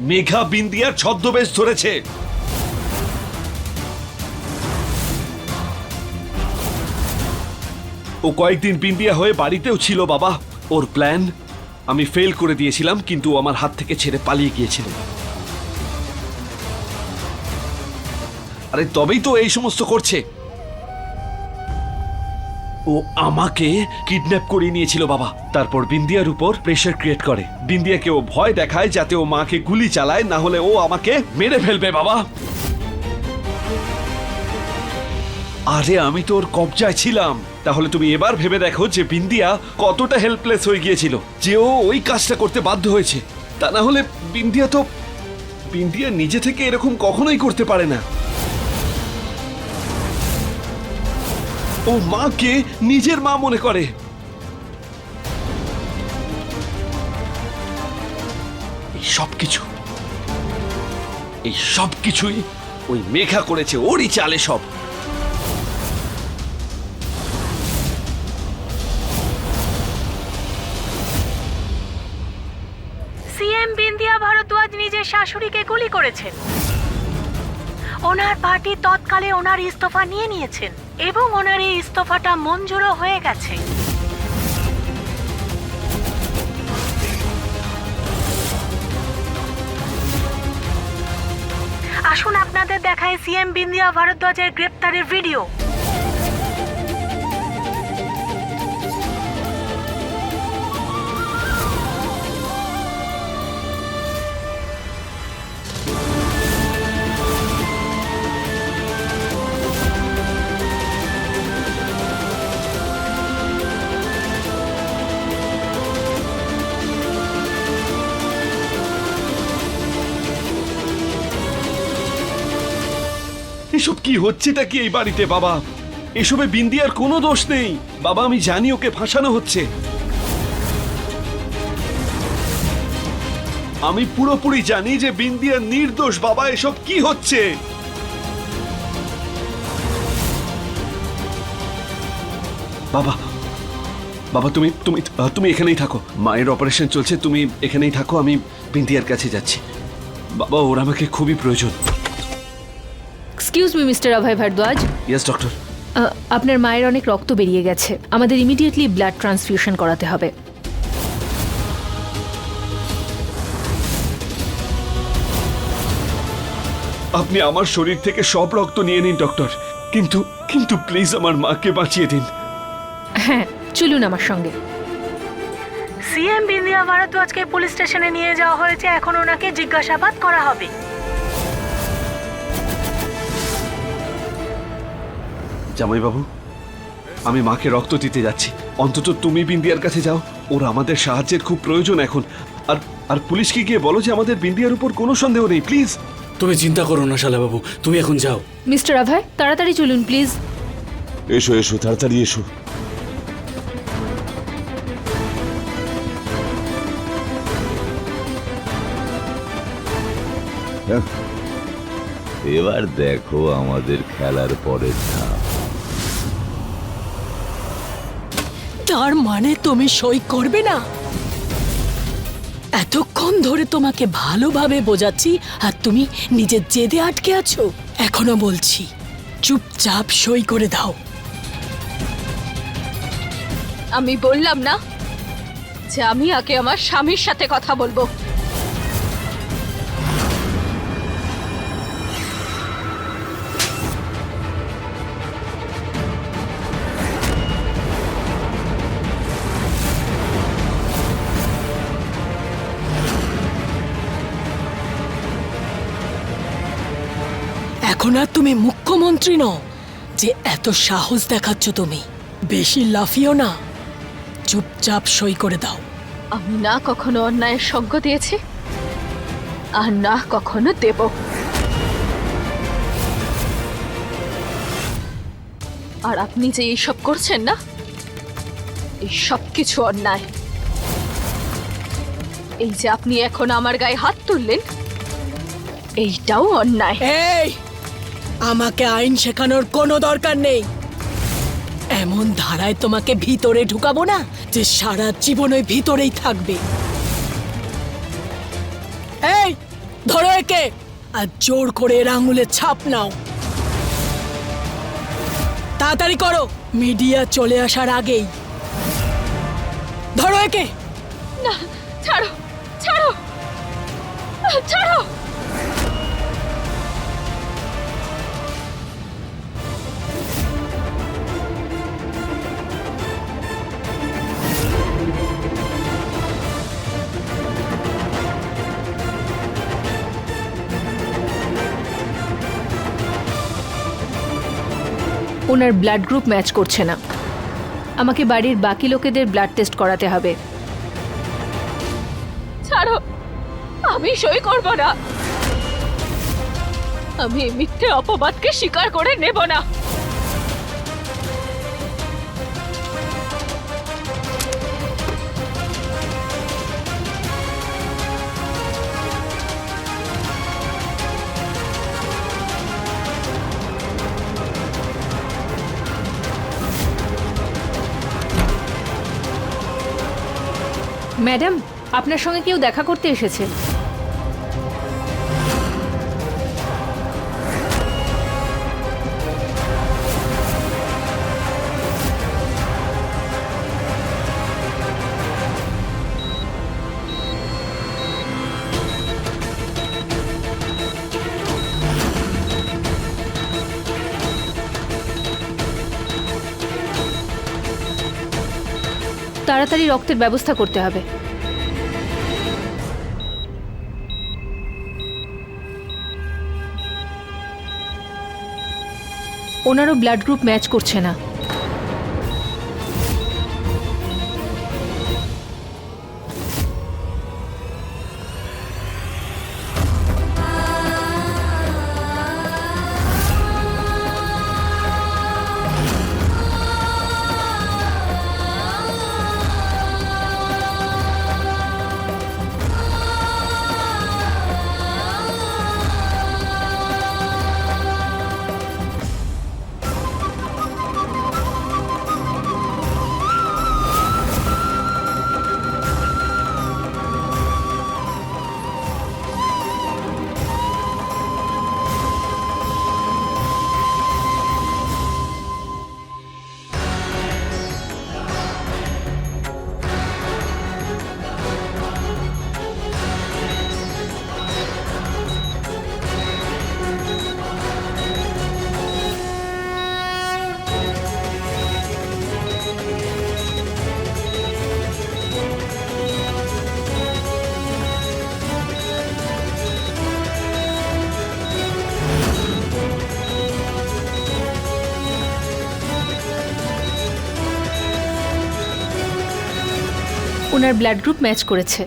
মেঘা বিন্দিয়ার ছদ্মবেশ ধরেছে। ও কয়েকদিন বিন্দিয়া হয়ে বাড়িতেও ছিল, বাবা। ওর প্ল্যান আমি ফেল করে দিয়েছিলাম, কিন্তু আমার হাত থেকে ছেড়ে পালিয়ে গিয়েছিল। আরে তবেই তো এই সমস্ত করছে। ও আমাকে কিডন্যাপ করিয়ে নিয়েছিল, বাবা। তারপর বিন্দিয়ার উপর প্রেশার ক্রিয়েট করে। বিন্দিয়াকে ও ভয় দেখায় যাতে ও মাকে গুলি চালায়, না হলে ও আমাকে মেরে ফেলবে, বাবা। আরে, আমি তো ওর কবজায় ছিলাম। তাহলে তুমি এবার ভেবে দেখো যে বিন্দিয়া কতটা হেল্পলেস হয়ে গিয়েছিল, যে ও ওই কাজটা করতে বাধ্য হয়েছে। তা না হলে বিন্দিয়া তো বিন্দিয়া নিজে থেকে এরকম কখনোই করতে পারে না। ও মাকে নিজের মা মনে করে। এই সব এই সব কিছুই ওই মেঘা করেছে, ওরই চালে সব। সিএম বিন্দিয়া ভারদ্বাজ নিজের শাশুড়িকে গুলি করেছেন। ওনার পার্টি তৎকালে ওনার ইস্তফা নিয়ে নিয়েছেন। এবং ওনার এই ইস্তফাটা মঞ্জুরও হয়ে গেছে। আসুন আপনাদের দেখায় সিএম বিন্দিয়া ভারদ্বাজের গ্রেপ্তারের ভিডিও। এসব কি হচ্ছেটা কি এই বাড়িতে, বাবা? এসবে বিন্দিয়ার কোনো দোষ নেই। বাবা, আমি জানি ওকে ফাঁসানো হচ্ছে। আমি পুরোপুরি জানি যে বিন্দিয়ার নির্দোষ, বাবা, এসব কি হচ্ছে? বাবা বাবা, তুমি তুমি তুমি এখানেই থাকো। মায়ের অপারেশন চলছে, তুমি এখানেই থাকো, আমি বিন্দিয়ার কাছে যাচ্ছি। বাবা, ওর আমাকে খুবই প্রয়োজন। Excuse me mister Abhay Bhardwaj yes doctor আপনার মায়ের অনেক রক্ত বেরিয়ে গেছে। আমাদের ইমিডিয়েটলি ব্লাড ট্রান্সফিউশন করাতে হবে। আপনি আমার শরীর থেকে সব রক্ত নিয়ে নিন ডক্টর কিন্তু কিন্তু প্লিজ আমার মাকে বাঁচিয়ে দিন। হ্যাঁ চলুন আমার সঙ্গে। সিএম বিন্দিয়া ভারদ্বাজকে পুলিশ স্টেশনে নিয়ে যাওয়া হয়েছে। এখন ওনাকে জিজ্ঞাসাবাদ করা হবে। জামাইবাবু আমি মাকে রক্ত দিতে যাচ্ছি। অন্তত তুমি বিন্দিয়ার কাছে যাও। ওর আমাদের সাহায্যের খুব প্রয়োজন এখন। আর আর পুলিশকে গিয়ে বলো যে আমাদের বিন্দিয়ার উপর কোনো সন্দেহ নেই প্লিজ। তুমি চিন্তা করো না শালাবাবু তুমি এখন যাও। মিস্টার অভয় তাড়াতাড়ি চলুন প্লিজ। এসো এসো তাড়াতাড়ি এসো। হ্যাঁ। এবার দেখো আমাদের খেলার পরের ধাপ। তার মানে তুমি সই করবে না? এতক্ষণ ধরে তোমাকে ভালোভাবে বোঝাচ্ছি আর তুমি নিজের জেদে আটকে আছো। এখনও বলছি, চুপচাপ সই করে দাও। আমি বললাম না যে আমি আগে আমার স্বামীর সাথে কথা বলব। এখন আর তুমি মুখ্যমন্ত্রী নও যে এত সাহস দেখাচ্ছ তুমি। বেশি লাফিও না। চুপচাপ সই করে দাও। আমি না কখনো অন্যায়ের সঙ্গ দিয়েছি আর না কখনো দেব। আর আপনি যে এইসব করছেন না এই সব কিছু অন্যায়। এই যে আপনি এখন আমার গায়ে হাত তুললেন এইটাও অন্যায়। আমাকে আইন শেখানোর কোনো দরকার নেই। এমন ধারায় তোমাকে ভিতরে ঢুকাবো না যে সারা জীবন ওই ভিতরেই থাকবে। এই, ধরো একে, আর জোর করে এর আঙুলে ছাপ নাও। তাড়াতাড়ি করো, মিডিয়া চলে আসার আগেই। ধরো একে। না ওনার ব্লাড গ্রুপ ম্যাচ করছে না। আমাকে বাড়ির বাকি লোকেদের ব্লাড টেস্ট করাতে হবে। ছাড়ো, আমি সই করব না। আমি মিথ্যে অপবাদকে স্বীকার করে নেব না। ম্যাডাম আপনার সঙ্গে কেউ দেখা করতে এসেছে। তাড়াতাড়ি রক্তের ব্যবস্থা করতে হবে। ওনারও ব্লাড গ্রুপ ম্যাচ করছে না। ওনার ব্লাড গ্রুপ ম্যাচ করেছে।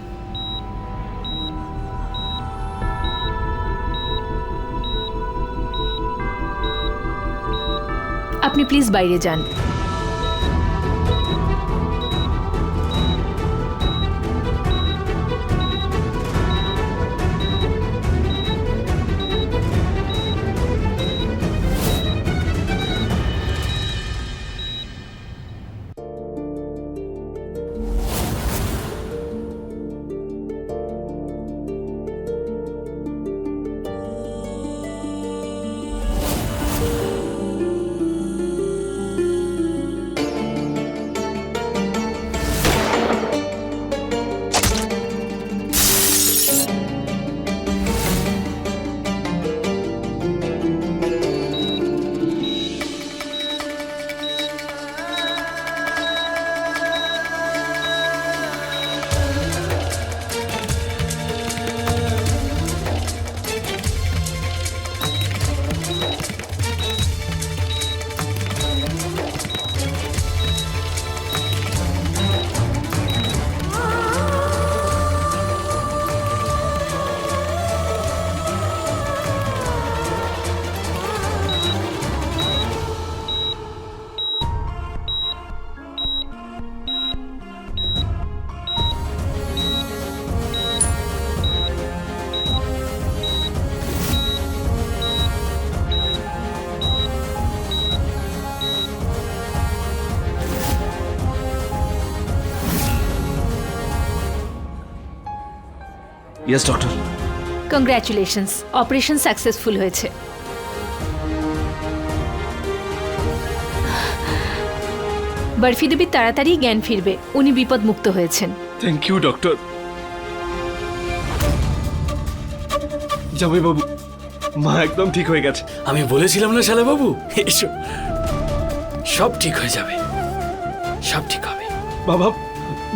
আপনি প্লিজ বাইরে যান। Yes doctor congratulations operation successful হয়েছে. বরফি দেবী তাড়াতাড়ি জ্ঞান ফিরবে। উনি বিপদ মুক্ত হয়েছেন। থ্যাংক ইউ ডক্টর জামাই বাবু মা একদম ঠিক হয়ে গেছে। আমি বলেছিলাম না শালা বাবু এসো। সব ঠিক হয়ে যাবে। সব ঠিক হবে। বাবা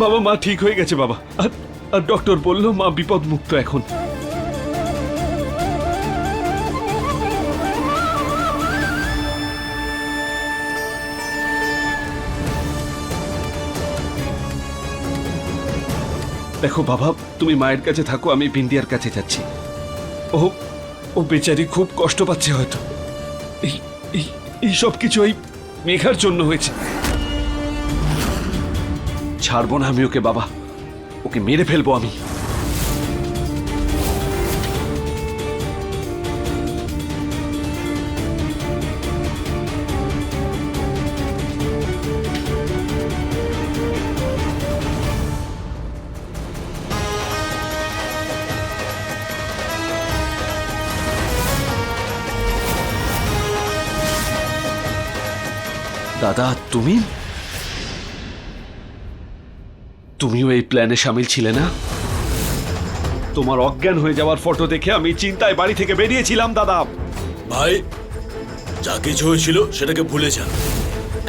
বাবা মা ঠিক হয়ে গেছে বাবা। আর আর ডক্টর বলল, মা বিপদ মুক্ত এখন। দেখো বাবা, তুমি মায়ের কাছে থাকো, আমি বিন্দিয়ার কাছে যাচ্ছি। ও ও বেচারি খুব কষ্ট পাচ্ছে হয়তো। এই এই সব কিছু এই মেঘার জন্য হয়েছে। ছাড়বো না আমি ওকে, বাবা। ওকে মেরে ফেলব আমি দাদা তুমি তুমিও এই প্ল্যানে সামিল ছিলে না? তোমার অজ্ঞান হয়ে যাওয়ার ফটো দেখে আমি চিন্তায় বাড়ি থেকে বেরিয়েছিলাম, দাদা। ভাই, যা কিছু হয়েছিল সেটাকে ভুলে যা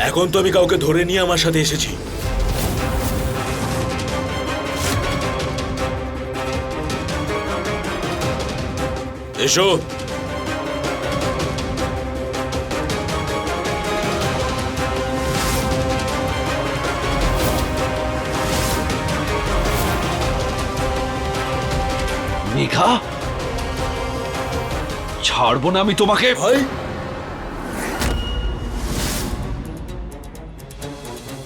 এখন তো আমি কাউকে ধরে নিয়ে আমার সাথে এসেছি। এসো। মেঘা ছাড়বো না আমি তোমাকে। ভাই।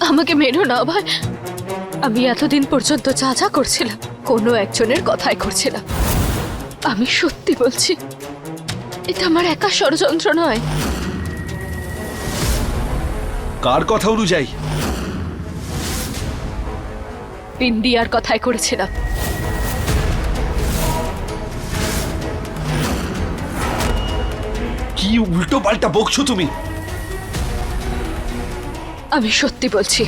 আমাকে মেরো না ভাই। আমি এতদিন পর্যন্ত যা যা করছিলাম কোনো একজনের কথাই করছিলাম। আমি সত্যি বলছি এটা আমার একা ষড়যন্ত্র নয়। কার কথা অনুযায়ী? ইন্ডিয়ার কথাই করেছিলাম। উল্টো পাল্টা বকছো তুমি। আমি সত্যি বলছি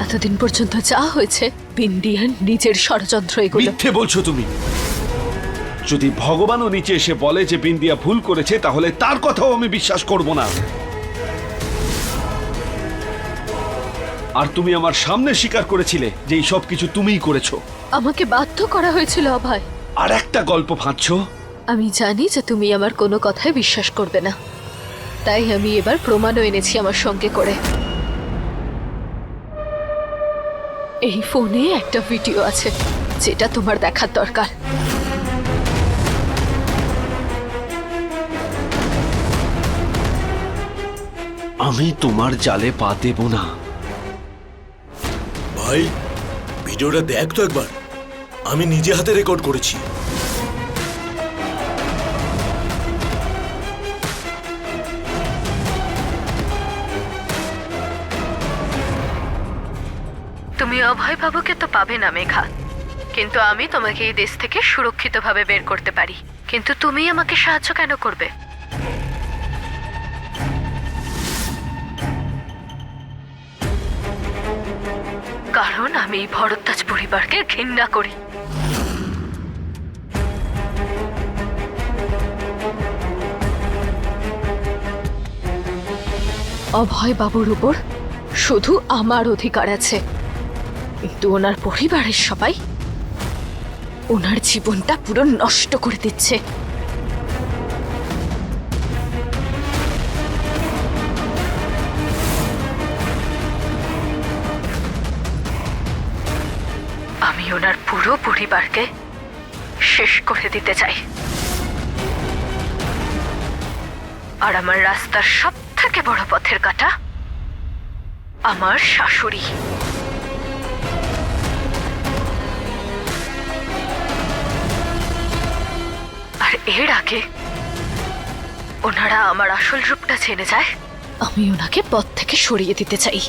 এতদিন পর্যন্ত যা হয়েছে বিন্দিয়ান নিজের ষড়যন্ত্র এগুলো। মিথ্যে বলছো তুমি। যদি ভগবানও নিচে এসে বলে যে বিন্দিয়া ভুল করেছে তাহলে তার কথাও আমি বিশ্বাস করব না। আর তুমি আমার সামনে স্বীকার করেছিলে যে এই সব কিছু তুমিই করেছ। আমাকে বাধ্য করা হয়েছিল অভয়। আর একটা গল্প ফাঁদছো আমি জানি যে তুমি আমার কোনো কথায় বিশ্বাস করবে না। তাই আমি এবার প্রমাণও এনেছি আমার সঙ্গে করে। এই ফোনে একটা ভিডিও আছে যেটা তোমার দেখার দরকার। আমি তোমার জালে পা দেব না। ভাই ভিডিওটা দেখ তো একবার। আমি নিজে হাতে রেকর্ড করেছি। তুমি অভয় বাবুকে তো পাবে না, মেঘা। কিন্তু আমি তোমাকে এই দেশ থেকে সুরক্ষিতভাবে বের করতে পারি। কিন্তু তুমি আমাকে সাহায্য কেন করবে? কারণ আমি এই ভরদ্বাজ পরিবারকে ঘৃণা করি। অভয় বাবুর উপর শুধু আমার অধিকার আছে। কিন্তু ওনার পরিবারের সবাই ওনার জীবনটা পুরো নষ্ট করে দিচ্ছে। আমি ওনার পুরো পরিবারকে শেষ করে দিতে চাই। আর আমার রাস্তার সব থেকে বড় পথের কাটা আমার শাশুড়ি। এর আগে ওনারা আমার আসল রূপটা জেনে যায়, আমি ওনাকে পথ থেকে সরিয়ে দিতে চাই।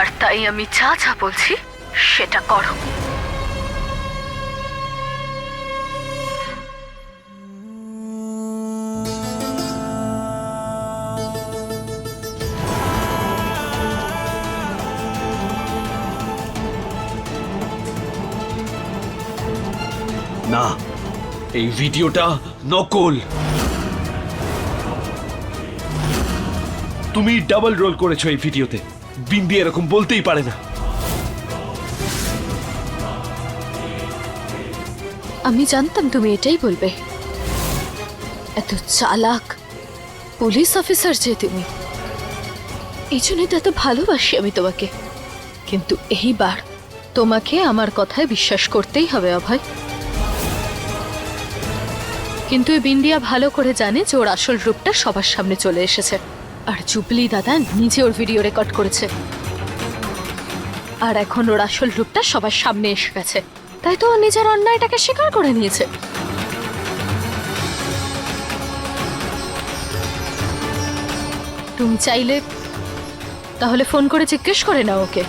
আর তাই আমি যা যা বলছি, সেটা করো। এই ভিডিওটা নকল। তুমি ডাবল রোল করেছ এই ভিডিওতে। বিন্দি এরকম বলতেই পারে না। আমি জানতাম তুমি এটাই বলবে। এত চালাক পুলিশ অফিসার যে তুমি এই জন্যই তো এত ভালোবাসি আমি তোমাকে। কিন্তু এইবার তোমাকে আমার কথায় বিশ্বাস করতেই হবে, অভয়। কিন্তু বিন্দিয়া ভালো করে জানে যে ওর আসল রূপটা সবার সামনে চলে এসেছে। আর জুবলি দাদা নিজে ওর ভিডিও রেকর্ড করেছে। আর এখন ওর আসল রূপটা সবার সামনে এসে গেছে। তাই তো নিজের অন্যায়টাকে স্বীকার করে নিয়েছে। তুমি চাইলে তাহলে ফোন করে জিজ্ঞেস করে নাও ওকে।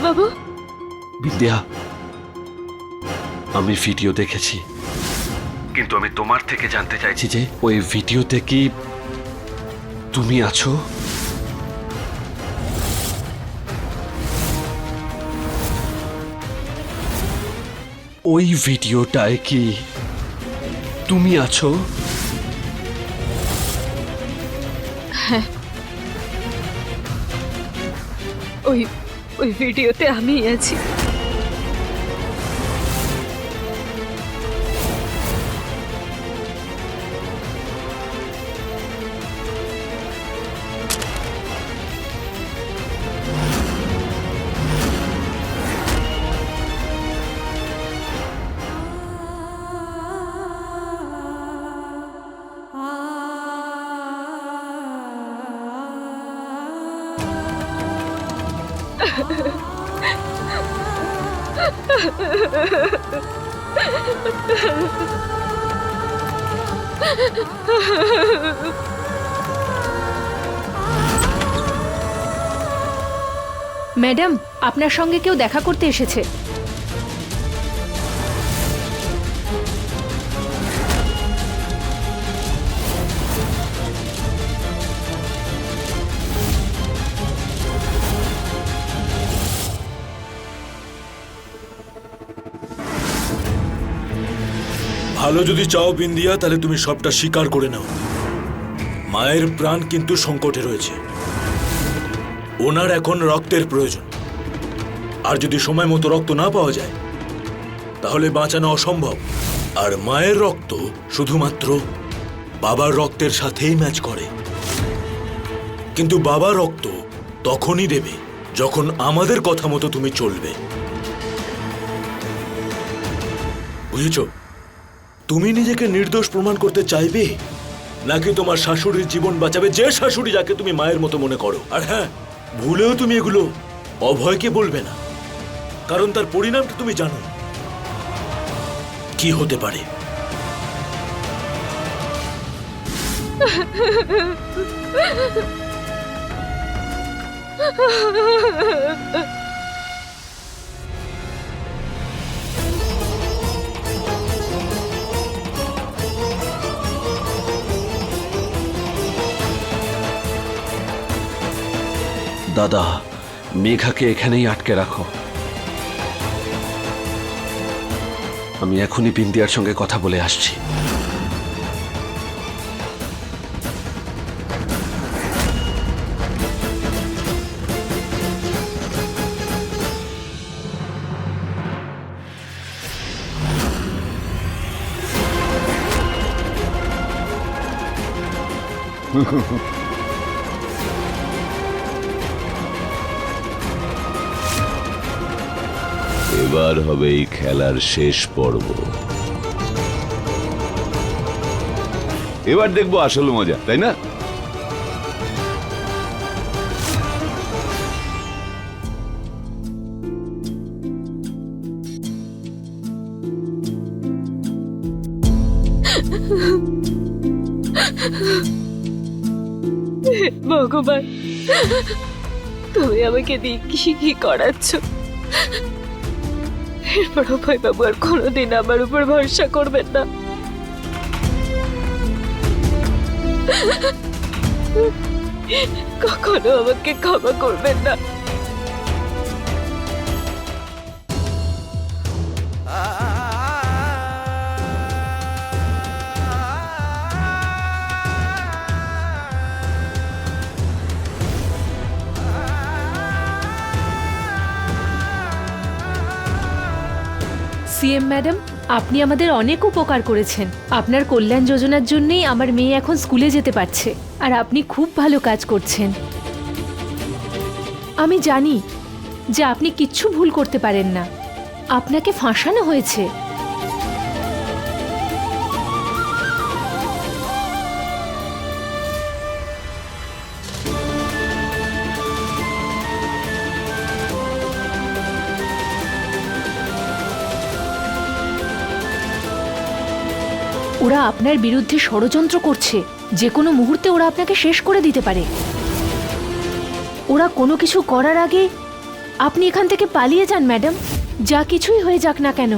অভয় বাবু বিন্দিয়া আমি ভিডিও দেখেছি। কিন্তু আমি তোমার থেকে জানতে চাইছি যে ওই ভিডিওতে কি তুমি আছো? ওই ভিডিওটায় কি তুমি আছো? ওই ওই ভিডিওতে আমি আছি। ম্যাডাম আপনার সঙ্গে কেউ দেখা করতে এসেছে। ভালো যদি চাও বিন্দিয়া, তাহলে তুমি সবটা স্বীকার করে নাও। মায়ের প্রাণ কিন্তু সংকটে রয়েছে। ওনার এখন রক্তের প্রয়োজন। আর যদি সময় মতো রক্ত না পাওয়া যায়, তাহলে বাঁচানো অসম্ভব। আর মায়ের রক্ত শুধুমাত্র বাবার রক্তের সাথেই ম্যাচ করে। কিন্তু বাবার রক্ত তখনই দেবে, যখন আমাদের কথা মতো তুমি চলবে। বুঝেছ? তুমি নিজেকে নির্দোষ প্রমাণ করতে চাইবে? নাকি তোমার শাশুড়ির জীবন বাঁচাবে? যে শাশুড়ি যাকে তুমি মায়ের মতো মনে করো। আর হ্যাঁ ভুলেও তুমি এগুলো অভয়কে বলবে না। কারণ তার পরিণামটা তুমি জানো। কি হতে পারে? দাদা মেঘাকে এখানেই আটকে রাখো। আমি এখনই বিন্দিয়ার সঙ্গে কথা বলে আসছি। Hoo এবার হবে এই খেলার শেষ পর্ব। এবার দেখব আসল মজা, তাই না? ভগবান, তুমি আমাকে কি কি করাচ্ছ। এরপর অভয় বাবু আর কোনোদিন আমার উপর ভরসা করবেন না। কখনো আমাকে ক্ষমা করবেন না। সিএম ম্যাডাম, আপনি আমাদের অনেক উপকার করেছেন। আপনার কল্যাণ যোজনার জন্যই আমার মেয়ে এখন স্কুলে যেতে পারছে, আর আপনি খুব ভালো কাজ করছেন। আমি জানি যে আপনি কিচ্ছু ভুল করতে পারেন না। আপনাকে ফাঁসানো হয়েছে। ওরা আপনার বিরুদ্ধে ষড়যন্ত্র করছে। যে কোনো মুহূর্তে ওরা আপনাকে শেষ করে দিতে পারে। ওরা কোনো কিছু করার আগে আপনি এখান থেকে পালিয়ে যান, ম্যাডাম। যা কিছুই হয়ে যাক না কেন।